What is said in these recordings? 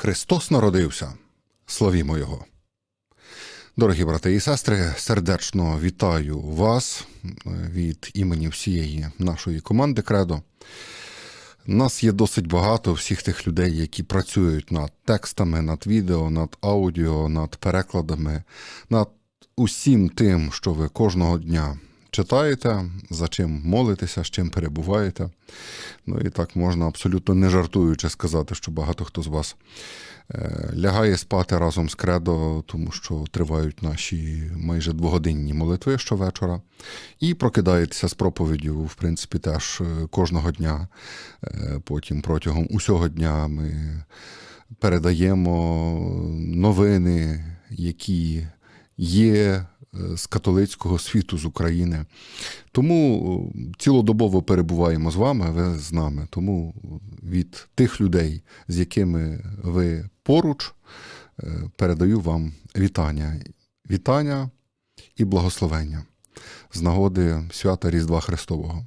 Христос народився. Славімо Його. Дорогі брати і сестри, сердечно вітаю вас е, від імені всієї нашої команди Кредо. Нас є досить багато всіх тих людей, які працюють над текстами, над відео, над аудіо, над перекладами, над усім тим, що ви кожного дня читаєте, за чим молитеся, з чим перебуваєте. Ну і так можна абсолютно не жартуючи сказати, що багато хто з вас е, лягає спати разом з кредо, тому що тривають наші майже двогодинні молитви щовечора, і прокидаєтеся з проповіддю, в принципі, теж е, кожного дня. Е, Потім протягом усього дня ми передаємо новини, які є з католицького світу з України. Тому е, цілодобово перебуваємо з вами, ви з нами. Тому від тих людей, з якими ви поруч, е, передаю вам вітання. Вітання і благословення з нагоди свята Різдва Христового.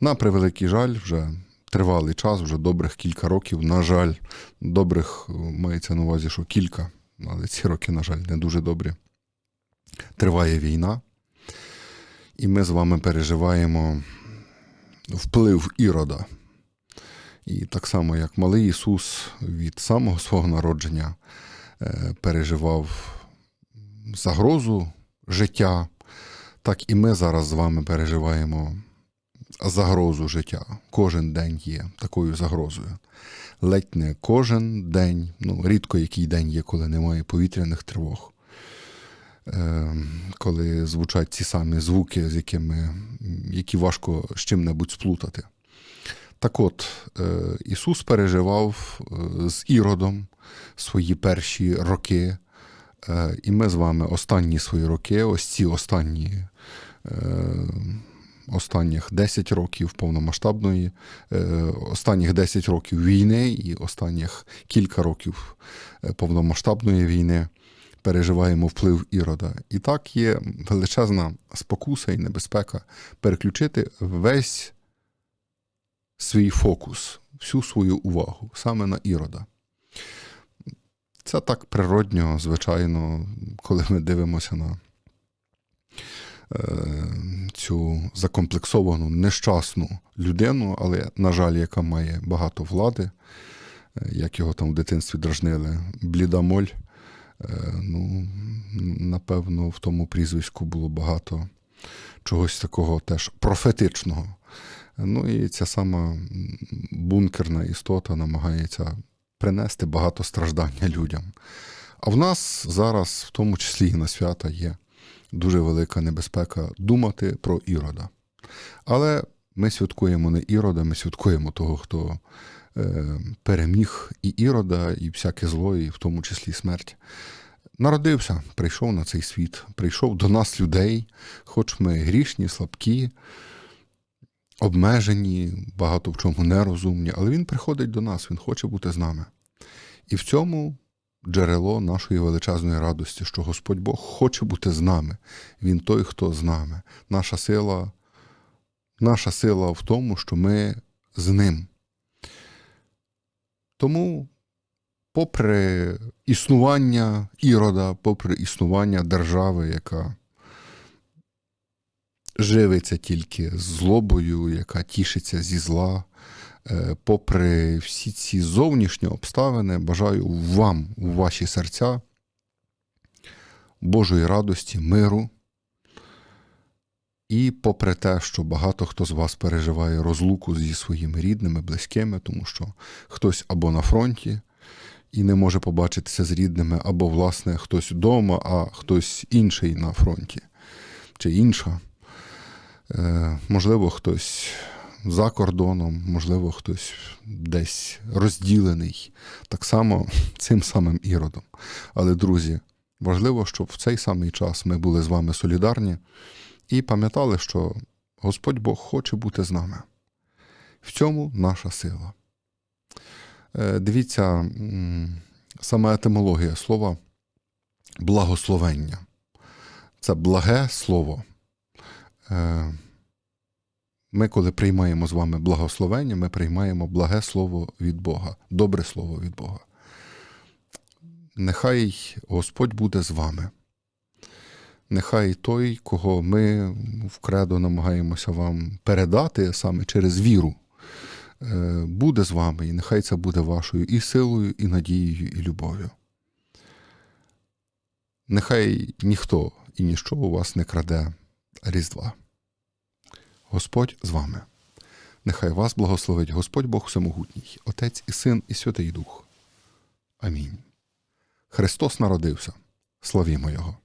На превеликий жаль, вже тривалий час, вже добрих кілька років. На жаль, добрих е, мається на увазі, що кілька, але ці роки, на жаль, не дуже добрі. Триває війна, і ми з вами переживаємо вплив ірода. І так само, як малий Ісус від самого свого народження е, переживав загрозу життя, так і ми зараз з вами переживаємо загрозу життя. Кожен день є такою загрозою. Ледь не кожен день, ну рідко який день є, коли немає повітряних тривог. Е, Коли звучать ці самі звуки, з якими які важко з чим-небудь сплутати. Так от, е, Ісус переживав е, з Іродом свої перші роки, е, і ми з вами останні свої роки, ось ці останні останніх 10 років повномасштабної, останніх 10 років війни і останніх кілька років повномасштабної війни переживаємо вплив ірода. І так є величезна спокуса і небезпека переключити весь свій фокус, всю свою увагу саме на ірода. Це так природньо, звичайно, коли ми дивимося на е, цю закомплексовану, нещасну людину, але, на жаль, яка має багато влади, е, як його там в дитинстві дражнили, бліда моль. Е, ну, напевно, в тому прізвиську було багато чогось такого теж профетичного. Ну і ця сама бункерна істота намагається принести багато страждання людям. А в нас зараз, в тому числі і на свята, є дуже велика небезпека думати про ірода. Але ми святкуємо не ірода, ми святкуємо того, хто е, переміг і ірода, і всяке зло, і в тому числі смерть. Народився, прийшов на цей світ, прийшов до нас людей, хоч ми грішні, слабкі обмежені, багато в чому нерозумні, але Він приходить до нас, Він хоче бути з нами. І в цьому джерело нашої величезної радості, що Господь Бог хоче бути з нами. Він той, хто з нами. Наша сила, наша сила в тому, що ми з ним. Тому, попри існування ірода, попри існування держави, яка живиться тільки злобою, яка тішиться зі зла. Е, попри всі ці зовнішні обставини, бажаю вам у ваші серця Божої радості, миру. І попри те, що багато хто з вас переживає розлуку зі своїми рідними, близькими, тому що хтось або на фронті і не може побачитися з рідними, або, власне, хтось вдома, а хтось інший на фронті чи інша. Е, можливо, хтось за кордоном, можливо, хтось десь розділений, так само цим самим іродом. Але, друзі, важливо, щоб в цей самий час ми були з вами солідарні і пам'ятали, що Господь Бог хоче бути з нами. В цьому наша сила. Е, дивіться, саме етимологія слова благословення. Це благе слово. Е, ми, коли приймаємо з вами благословення, ми приймаємо благе слово від Бога, добре слово від Бога. Нехай Господь буде з вами. Нехай той, кого ми в кредо намагаємося вам передати саме через віру, е, буде з вами, і нехай це буде вашою і силою, і надією, і любов'ю. Нехай ніхто і ніщо у вас не краде Різдва. Господь з вами. Нехай вас благословить Господь Бог Всемогутній, Отець і Син, і Святий Дух. Амінь. Христос народився. Славімо Його!